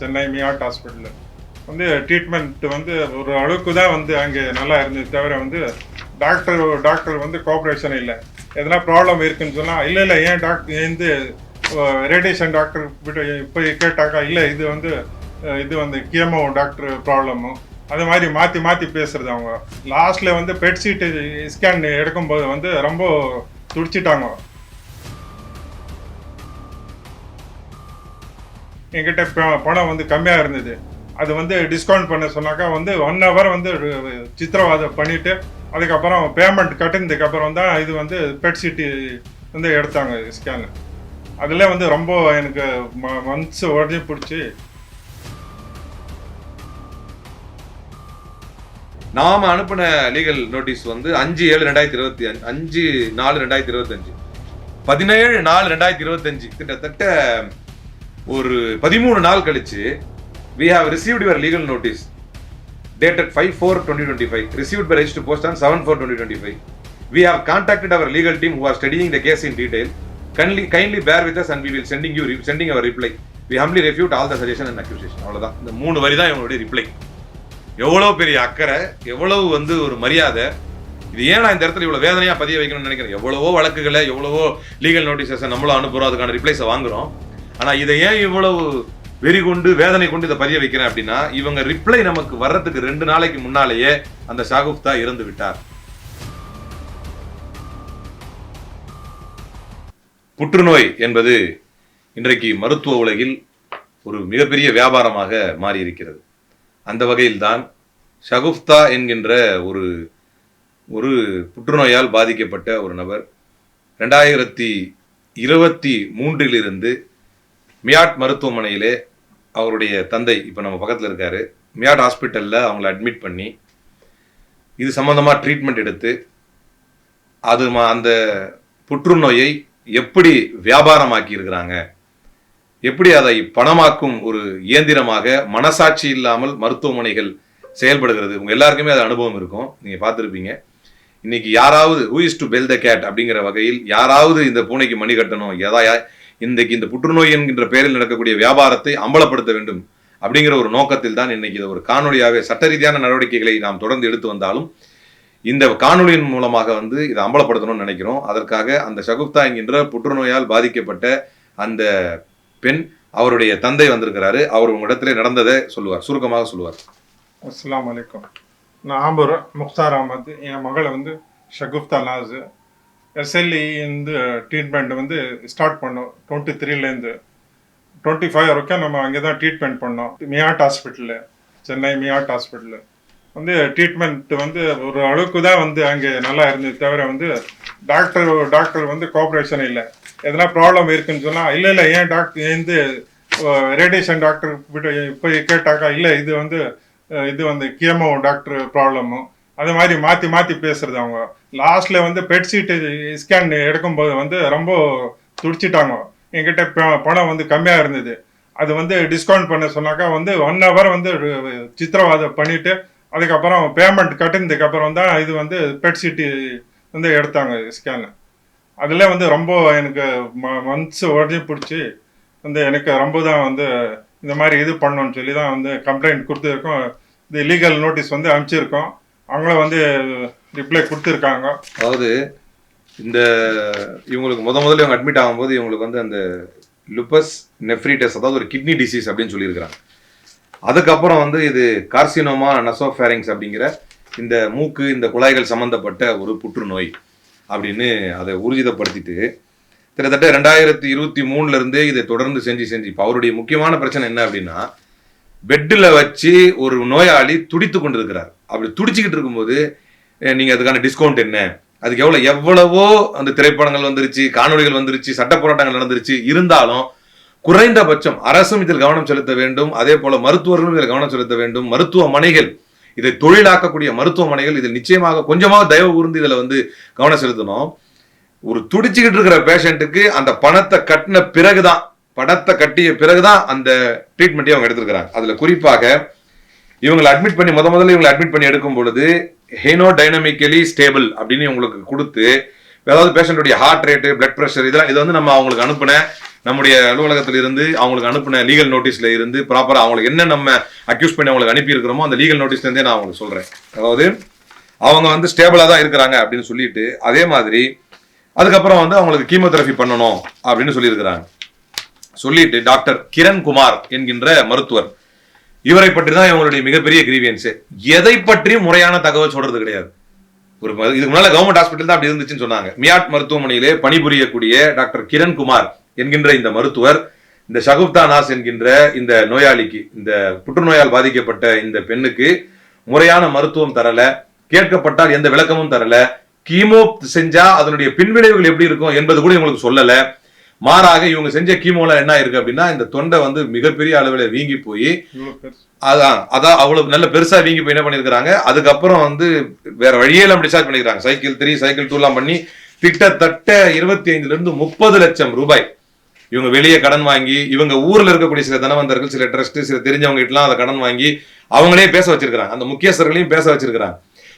சென்னை மியாட் ஹாஸ்பிட்டலில் வந்து ட்ரீட்மெண்ட் வந்து ஒரு அளவுக்கு தான் வந்து அங்கே நல்லா இருந்தது தவிர வந்து டாக்டர் டாக்டர் வந்து கோஆப்ரேஷன் இல்லை. எதனா ப்ராப்ளம் இருக்குன்னு சொன்னால் இல்லை இல்லை ஏன் டாக்டர் வந்து ரேடியேஷன் டாக்டர் போய் கேட்டாக்கா இல்லை இது வந்து இது வந்து கியமோ டாக்டர் ப்ராப்ளமும் அது மாதிரி மாற்றி மாற்றி பேசுறது அவங்க. லாஸ்ட்டில் வந்து பெட் சீட்டு ஸ்கேன் எடுக்கும்போது வந்து ரொம்ப துடிச்சிட்டாங்க. என்கிட்ட பணம் வந்து கம்மியாக இருந்தது. அது வந்து டிஸ்கவுண்ட் பண்ண சொன்னாக்கா வந்து ஒன் ஹவர் வந்து சித்திரவாதம் பண்ணிவிட்டு அதுக்கப்புறம் பேமெண்ட் கட்டினதுக்கப்புறம் தான் இது வந்து பெட் சிட்டி வந்து எடுத்தாங்க ஸ்கேனு அதில் வந்து ரொம்ப எனக்கு ம- மந்த்ஸ் உடஞ்சி பிடிச்சி. நாம அனுப்பின லீகல் நோட்டீஸ் வந்து அஞ்சு ஏழு ரெண்டாயிரத்தி இருபத்தி அஞ்சு அஞ்சு நாலு ரெண்டாயிரத்தி இருபத்தஞ்சு. பதினேழு நாலு ரெண்டாயிரத்தி இருபத்தஞ்சு. கிட்டத்தட்ட ஒரு பதிமூணு நாள் கழிச்சு we have received your legal notice dated five four twenty twenty five received by register post on seven four twenty twenty five we have contacted our legal team who are studying the case in detail kindly kindly bear with us and we will sending you sending our reply we humbly refute all the suggestion and accusation அவ்வளோதான் இந்த மூணு வரி தான் இவங்களுடைய reply எவ்வளோ பெரிய அக்கறை எவ்வளவு வந்து ஒரு மரியாதை இது ஏன் நான் இந்த இடத்துல இவ்வளோ வேதனையாக பதிய வைக்கணும்னு நினைக்கிறேன் எவ்வளவோ வழக்குகளை எவ்வளவோ லீகல் நோட்டீஸஸை நம்மளும் அனுப்புகிறோம் அதுக்கான ரிப்ளைஸை வாங்குகிறோம் ஆனா இதை ஏன் இவ்வளவு வெறி கொண்டு வேதனை கொண்டு இதை பதிய வைக்கிறேன் அப்படின்னா இவங்க ரிப்ளை நமக்கு வர்றதுக்கு ரெண்டு நாளைக்கு முன்னாலேயே அந்த ஷாகுப்தா இறந்து விட்டார். புற்றுநோய் என்பது இன்றைக்கு மருத்துவ உலகில் ஒரு மிகப்பெரிய வியாபாரமாக மாறி இருக்கிறது அந்த வகையில்தான் ஷகுப்தா என்கின்ற ஒரு ஒரு புற்றுநோயால் பாதிக்கப்பட்ட ஒரு நபர் ரெண்டாயிரத்தி இருபத்தி மூன்றிலிருந்து மியாட் மருத்துவமனையிலே அவருடைய தந்தை இப்போ நம்ம பக்கத்தில் இருக்காரு. மியாட் ஹாஸ்பிட்டலில் அவங்கள அட்மிட் பண்ணி இது சம்மந்தமாக ட்ரீட்மெண்ட் எடுத்து அது அந்த புற்றுநோயை எப்படி வியாபாரமாக்கி இருக்கிறாங்க எப்படி அதை பணமாக்கும் ஒரு இயந்திரமாக மனசாட்சி இல்லாமல் மருத்துவமனைகள் செயல்படுகிறது உங்கள் எல்லாருக்குமே அது அனுபவம் இருக்கும் நீங்கள் பார்த்துருப்பீங்க. இன்னைக்கு யாராவது who is to bell the cat அப்படிங்கிற வகையில் யாராவது இந்த பூனைக்கு மணி கட்டணும் எதா இன்றைக்கு இந்த புற்றுநோய் என்கின்ற பெயரில் நடக்கக்கூடிய வியாபாரத்தை அம்பலப்படுத்த வேண்டும் அப்படிங்கிற ஒரு நோக்கத்தில் தான் இன்னைக்கு இதை ஒரு காணொலியாகவே சட்ட ரீதியான நடவடிக்கைகளை நாம் தொடர்ந்து எடுத்து வந்தாலும் இந்த காணொலியின் மூலமாக வந்து இதை அம்பலப்படுத்தணும்னு நினைக்கிறோம். அதற்காக அந்த ஷகுப்தா என்கின்ற புற்றுநோயால் பாதிக்கப்பட்ட அந்த பெண் அவருடைய தந்தை வந்திருக்கிறாரு. அவர் உங்களிடத்துல நடந்ததை சொல்லுவார். சுருக்கமாக சொல்லுவார். அஸ்லாம் வலைக்கம் நான் ஆம்பூர் முக்தார் அஹமத் என் மகளை வந்து ஷகுப்தா நாஸ் எஸ்எல்இ இந்த ட்ரீட்மெண்ட் வந்து ஸ்டார்ட் பண்ணோம். டுவெண்ட்டி த்ரீலேருந்து டுவெண்ட்டி ஃபைவ் வரைக்கும் நம்ம அங்கே தான் ட்ரீட்மெண்ட் பண்ணோம் மியாட் ஹாஸ்பிட்டலில் சென்னை மியாட் ஹாஸ்பிட்டலு வந்து ட்ரீட்மெண்ட் வந்து ஒரு அளவுக்கு தான் வந்து அங்கே நல்லா இருந்தது தவிர வந்து டாக்டர் டாக்டர் வந்து கோஆப்ரேஷன் இல்லை. எதனா ப்ராப்ளம் இருக்குன்னு சொன்னால் இல்லை இல்லை ஏன் டாக்டர் வந்து ரேடியேஷன் டாக்டர் போய் கேட்டாக்கா இல்லை இது வந்து இது வந்து கியமோ டாக்டர் ப்ராப்ளமும் அது மாதிரி மாற்றி மாற்றி பேசுறது அவங்க. லாஸ்ட்டில் வந்து பெட் சீட்டு ஸ்கேன் எடுக்கும்போது வந்து ரொம்ப துடிச்சிட்டாங்க. என்கிட்ட பணம் வந்து கம்மியாக இருந்தது. அது வந்து டிஸ்கவுண்ட் பண்ண சொன்னாக்கா வந்து ஒன் ஹவர் வந்து சித்திரவாதம் பண்ணிட்டு அதுக்கப்புறம் பேமெண்ட் கட்டினதுக்கு அப்புறம் தான் இது வந்து பெட் சீட்டு வந்து எடுத்தாங்க ஸ்கேனு அதில் வந்து ரொம்ப எனக்கு ம மனசு உடஞ்சி பிடிச்சி வந்து எனக்கு ரொம்ப தான் வந்து இந்த மாதிரி இது பண்ணோன்னு சொல்லி தான் வந்து கம்ப்ளைண்ட் கொடுத்துருக்கோம். இது லீகல் நோட்டீஸ் வந்து அனுப்பிச்சிருக்கோம். அவங்களும் வந்து ரிப்ளை கொடுத்துருக்காங்க. அதாவது இந்த இவங்களுக்கு முத முதல்ல இவங்க அட்மிட் ஆகும்போது இவங்களுக்கு வந்து அந்த லுப்பஸ் நெஃப்ரிட்டஸ் அதாவது ஒரு கிட்னி டிசீஸ் அப்படின்னு சொல்லியிருக்கிறாங்க. அதுக்கப்புறம் வந்து இது கார்சினோமா நசோஃபேரிங்ஸ் அப்படிங்கிற இந்த மூக்கு இந்த குழாய்கள் சம்பந்தப்பட்ட ஒரு புற்றுநோய் அப்படின்னு அதை ஊர்ஜிதப்படுத்திட்டு கிட்டத்தட்ட ரெண்டாயிரத்தி இருபத்தி மூணுலேருந்து இதை தொடர்ந்து செஞ்சு செஞ்சு. இப்போ அவருடைய முக்கியமான பிரச்சனை என்ன அப்படின்னா பெட்டில் வச்சு ஒரு நோயாளி துடித்து கொண்டிருக்கிறார். அப்படி துடிச்சிக்கிட்டு இருக்கும்போது நீங்கள் அதுக்கான டிஸ்கவுண்ட் என்ன? அதுக்கு எவ்வளோ எவ்வளவோ அந்த திரைப்படங்கள் வந்துருச்சு காணொளிகள் வந்துருச்சு சட்ட போராட்டங்கள் நடந்துருச்சு. இருந்தாலும் குறைந்தபட்சம் அரசும் இதில் கவனம் செலுத்த வேண்டும். அதே போல மருத்துவர்களும் இதில் கவனம் செலுத்த வேண்டும். மருத்துவமனைகள் இதை தொழிலாக்கக்கூடிய மருத்துவமனைகள் இதில் நிச்சயமாக கொஞ்சமாக தயவு கூர்ந்து இதில் வந்து கவனம் செலுத்தணும். ஒரு துடிச்சுக்கிட்டு இருக்கிற பேஷண்ட்டுக்கு அந்த பணத்தை கட்டின பிறகுதான் பணத்தை கட்டிய பிறகுதான் அந்த ட்ரீட்மெண்ட்டையும் அவங்க எடுத்திருக்கிறாங்க. அதில் குறிப்பாக இவங்களை அட்மிட் பண்ணி முத முதல்ல இவங்களை அட்மிட் பண்ணி எடுக்கும் பொழுது ஹெனோ டைனமிக்கலி ஸ்டேபிள் அப்படின்னு உங்களுக்கு கொடுத்து அதாவது பேஷண்ட்டுடைய ஹார்ட் ரேட்டு பிளட் ப்ரெஷர் இதெல்லாம் இதை வந்து நம்ம அவங்களுக்கு அனுப்பின நம்முடைய அலுவலகத்தில் இருந்து அவங்களுக்கு அனுப்பின லீகல் நோட்டீஸ்ல இருந்து ப்ராப்பராக அவங்களுக்கு என்ன நம்ம அக்யூஸ் பண்ணி அவங்களுக்கு அனுப்பியிருக்கிறோமோ அந்த லீகல் நோட்டீஸ்லேருந்தே நான் அவங்களுக்கு சொல்கிறேன் அதாவது அவங்க வந்து ஸ்டேபிளாக தான் இருக்கிறாங்க அப்படின்னு சொல்லிட்டு அதே மாதிரி அதுக்கப்புறம் வந்து அவங்களுக்கு கீமோதெரபி பண்ணணும் அப்படின்னு சொல்லியிருக்கிறாங்க. சொல்லிட்டு டாக்டர் கிரண் குமார் என்கின்ற மருத்துவர் இவரை பற்றி தான் இவங்களுடைய மிகப்பெரிய கிரீவியன்ஸ் எதை பற்றியும் முறையான தகவல் சொல்றது கிடையாது. ஒரு இதுக்கு முன்னால கவர்மெண்ட் ஹாஸ்பிட்டல் தான் அப்படி இருந்துச்சுன்னு சொன்னாங்க. மியாட் மருத்துவமனையிலே பணிபுரியக்கூடிய டாக்டர் கிரண் குமார் என்கின்ற இந்த மருத்துவர் இந்த ஷகுப்தா நாஸ் என்கின்ற இந்த நோயாளிக்கு இந்த புற்றுநோயால் பாதிக்கப்பட்ட இந்த பெண்ணுக்கு முறையான மருத்துவம் தரல கேட்கப்பட்டால் எந்த விளக்கமும் தரல கீமோ செஞ்சா அதனுடைய பின்விளைவுகள் எப்படி இருக்கும் என்பது கூட இவங்களுக்கு சொல்லலை. மாறாக இவங்க செஞ்ச கீமோல என்ன இருக்கு அப்படின்னா இந்த தொண்டை வந்து மிகப்பெரிய அளவில் வீங்கி போய் அதான் அதான் அவ்வளவு நல்ல பெருசா வீங்கி போய் என்ன பண்ணிருக்காங்க அதுக்கப்புறம் வந்து வேற வழியே இல்லாம டிஸ்சார்ஜ் பண்ணிருக்காங்க சைக்கிள் த்ரீ சைக்கிள் டூ எல்லாம் பண்ணி கிட்டத்தட்ட இருபத்தி ஐந்துல இருந்து முப்பது லட்சம் ரூபாய் இவங்க வெளியே கடன் வாங்கி இவங்க ஊர்ல இருக்கக்கூடிய சில தனவந்தர்கள் சில ட்ரஸ்ட் சில தெரிஞ்சவங்க கிட்டலாம் அதை கடன் வாங்கி அவங்களே பேச வச்சிருக்காங்க அந்த முக்கியஸ்தர்களையும் பேச வச்சிருக்காங்க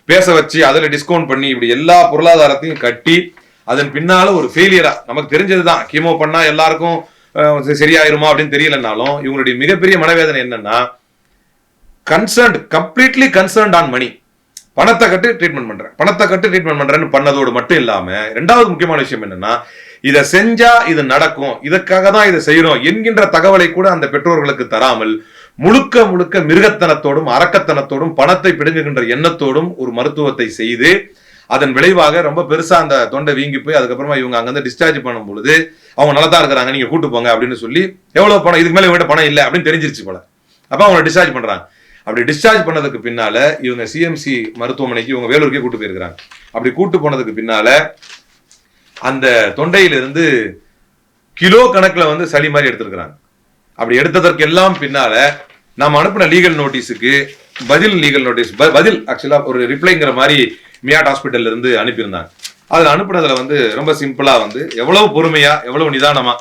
பேச வச்சு அதுல டிஸ்கவுண்ட் பண்ணி இப்படி எல்லா பொருளாதாரத்தையும் கட்டி அதன் பின்னால ஒரு ஃபெயிலியரா நமக்கு தெரிஞ்சதுதான். கீமோ பண்ணா எல்லாருக்கும் சரி- சரியாயிருமா அப்படின்னு தெரியலனாலும் இவங்களுடைய மிகப்பெரிய மனவேதனை என்னன்னா concerned completely concerned on money பணத்தை கட்டு ட்ரீட்மெண்ட் பண்றேன். பணத்தை கட்டு ட்ரீட்மெண்ட் பண்றேன்னு பண்ணதோடு மட்டும் இல்லாம ரெண்டாவது முக்கியமான விஷயம் என்னன்னா இதை செஞ்சா இது நடக்கும். இதுக்காக தான் இதை செய்யறோம் என்கின்ற தகவலை கூட அந்த பெற்றோர்களுக்கு தராமல் முழுக்க முழுக்க மிருகத்தனத்தோடும் அரக்கத்தனத்தோடும் பணத்தை பிடுங்குகின்ற எண்ணத்தோடும் ஒரு மருத்துவத்தை செய்து அதன் விளைவாக ரொம்ப பெருசாக அந்த தொண்டை வீங்கி போய் அதுக்கப்புறமா இவங்க அங்கேருந்து டிஸ்சார்ஜ் பண்ணும் பொழுது அவங்க நல்லா தான் இருக்கிறாங்க நீங்கள் கூட்டு போங்க அப்படின்னு சொல்லி எவ்வளோ பணம்? இதுக்கு மேலே இவங்ககிட்ட பணம் இல்லை அப்படின்னு தெரிஞ்சிருச்சு போல. அப்போ அவங்கள டிஸ்சார்ஜ் பண்ணுறாங்க அப்படி டிஸ்சார்ஜ் பண்ணதுக்கு பின்னால் இவங்க சிஎம்சி மருத்துவமனைக்கு இவங்க வேலூருக்கே கூட்டு போயிருக்கிறாங்க. அப்படி கூட்டு போனதுக்கு பின்னால் அந்த தொண்டையிலிருந்து கிலோ கணக்கில் வந்து சளி மாதிரி எடுத்திருக்கிறாங்க. அப்படி எடுத்ததற்கு எல்லாம் பின்னால் நாம் அனுப்பின லீகல் நோட்டீஸுக்கு பதில் லீகல் நோட்டீஸ் பதில் ஆக்சுவலாக ஒரு ரிப்ளைங்கிற மாதிரி மியாட் ஹாஸ்பிட்டல்ல இருந்து அனுப்பியிருந்தாங்க. அதில் அனுப்புனதுல வந்து ரொம்ப சிம்பிளாக வந்து எவ்வளவு பொறுமையா எவ்வளவு நிதானமா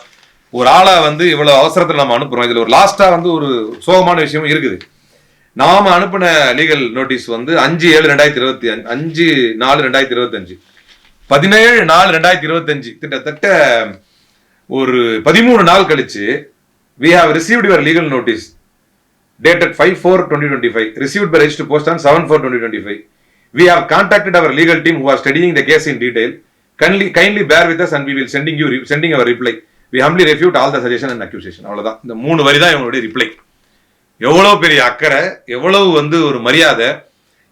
ஒரு ஆளை வந்து இவ்வளோ அவசரத்தில் நம்ம அனுப்புகிறோம் இதில் ஒரு லாஸ்ட்டாக வந்து ஒரு சோகமான விஷயமும் இருக்குது. நாம அனுப்பின லீகல் நோட்டீஸ் வந்து அஞ்சு ஏழு ரெண்டாயிரத்தி இருபத்தி அஞ்சு அஞ்சு நாலு ரெண்டாயிரத்தி இருபத்தஞ்சு. பதினேழு நாலு ரெண்டாயிரத்தி இருபத்தஞ்சு. கிட்டத்தட்ட ஒரு பதிமூணு நாள் கழிச்சு we have received your legal notice dated 5 4 2025 received by registered post on 7 4 2025 we have contacted our legal team who are studying the case in detail kindly kindly bear with us and we will sending you sending our reply we humbly refute all the suggestion and accusation அவ்வளவுதான் இந்த மூணு வரி தான் இவங்களுடைய reply எவ்வளவு பெரிய அக்கறை எவ்வளவு வந்து ஒரு மரியாதை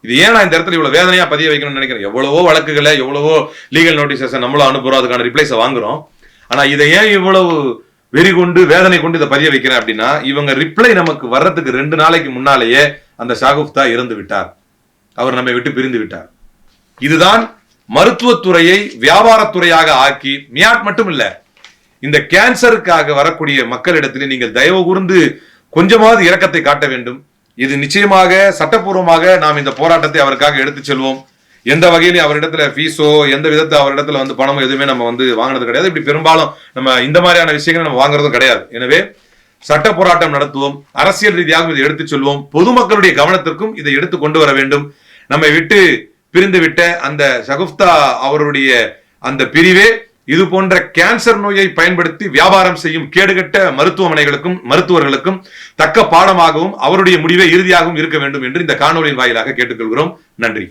இது ஏன் நான் இந்த இடத்துல இவ்வளவு வேதனையா பதிய வைக்கணும்னு நினைக்கிறேன் எவ்வளவோ வழக்குகளை எவ்வளவோ லீகல் நோட்டீசஸ் நம்மளும் அனுப்புறோம் அதுக்கான ரிப்ளைஸை வாங்குறோம் ஆனா இதை ஏன் இவ்வளவு வெறி கொண்டு வேதனை கொண்டு இதை பதிய வைக்கிறேன் அப்படின்னா இவங்க ரிப்ளை நமக்கு வர்றதுக்கு ரெண்டு நாளைக்கு முன்னாலேயே அந்த ஷாகுப்தா இறந்து விட்டார். அவர் நம்மை விட்டு பிரிந்து விட்டார். இதுதான் மருத்துவத்துறையை வியாபாரத்துறையாக ஆக்கி மியாட் மட்டும் இல்ல இந்த கேன்சருக்காக வரக்கூடிய மக்களிடத்தில் நீங்கள் தயவு கூர்ந்து கொஞ்சமாவது இரக்கத்தை காட்ட வேண்டும். இது நிச்சயமாக சட்டப்பூர்வமாக நாம் இந்த போராட்டத்தை அவருக்காக எடுத்துச் செல்வோம். எந்த வகையிலையும் அவரிடத்துல ஃபீஸோ எந்த விதத்தை அவரிடத்துல வந்து பணமோ எதுவுமே நம்ம வந்து வாங்கினது கிடையாது. இப்படி பெரும்பாலும் நம்ம இந்த மாதிரியான விஷயங்களை நம்ம வாங்குறதும் கிடையாது. எனவே சட்ட போராட்டம் நடத்துவோம். அரசியல் ரீதியாக இதை எடுத்துச் சொல்வோம். பொதுமக்களுடைய கவனத்திற்கும் இதை எடுத்து கொண்டு வர வேண்டும். நம்மை விட்டு பிரிந்து விட்ட அந்த சகுப்தா அவருடைய அந்த பிரிவே இது போன்ற கேன்சர் நோயை பயன்படுத்தி வியாபாரம் செய்யும் கேடுகட்ட மருத்துவமனைகளுக்கும் மருத்துவர்களுக்கும் தக்க பாடமாகவும் அவருடைய முடிவே இறுதியாகவும் இருக்க வேண்டும் என்று இந்த காணொலியின் வாயிலாக கேட்டுக்கொள்கிறோம். நன்றி.